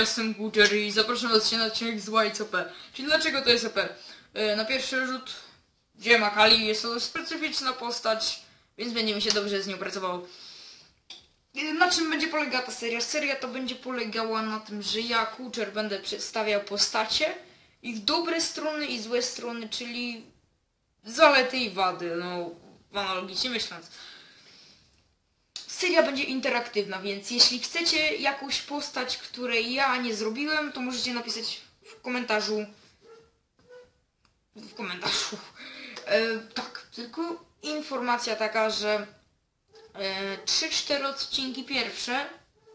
jestem Guter i zapraszam was się na odcinek z OP. Czyli dlaczego to jest OP? E, Na pierwszy rzut wziąłem Akali, jest to specyficzna postać, więc będzie mi się dobrze z nią pracowało. E, Na czym będzie polegała ta seria? Seria to będzie polegała na tym, że ja, Kucher, będę przedstawiał postacie, ich dobre strony i złe strony, czyli zalety i wady, no analogicznie myśląc. Seria będzie interaktywna, więc jeśli chcecie jakąś postać, której ja nie zrobiłem, to możecie napisać w komentarzu. W komentarzu. E, tak, tylko informacja taka, że e, 3-4 odcinki pierwsze.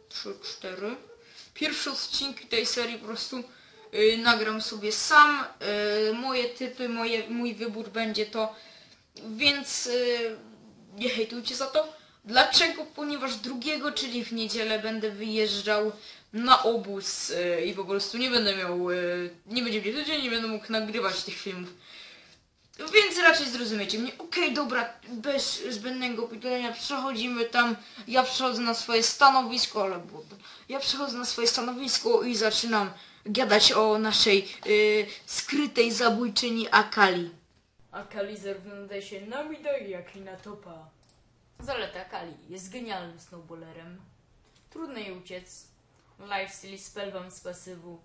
3-4. Pierwsze odcinki tej serii po prostu y, nagram sobie sam. Y, moje typy, moje, mój wybór będzie to. Więc y, nie hejtujcie za to. Dlaczego? Ponieważ drugiego, czyli w niedzielę będę wyjeżdżał na obóz y, i po prostu nie będę miał, y, nie będzie mnie tydzień, nie będę mógł nagrywać tych filmów. Więc raczej zrozumiecie mnie. Okej, dobra, bez zbędnego pytania przechodzimy tam. Ja przechodzę na swoje stanowisko, ale było ja przechodzę na swoje stanowisko i zaczynam gadać o naszej y, skrytej zabójczyni Akali. Akali zarówno się na mida, jak i na topa. Zaleta Akali jest genialnym snowballerem. Trudno jej uciec. Lifesteal i spellbound z pasywu.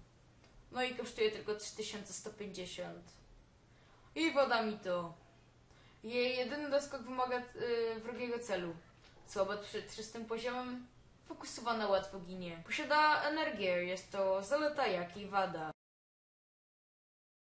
No i kosztuje tylko 3150. I woda mi to. Jej jedyny doskok wymaga y, wrogiego celu. Słaba przed 300 poziomem, fokusowana łatwo ginie. Posiada energię, jest to zaleta jak i wada.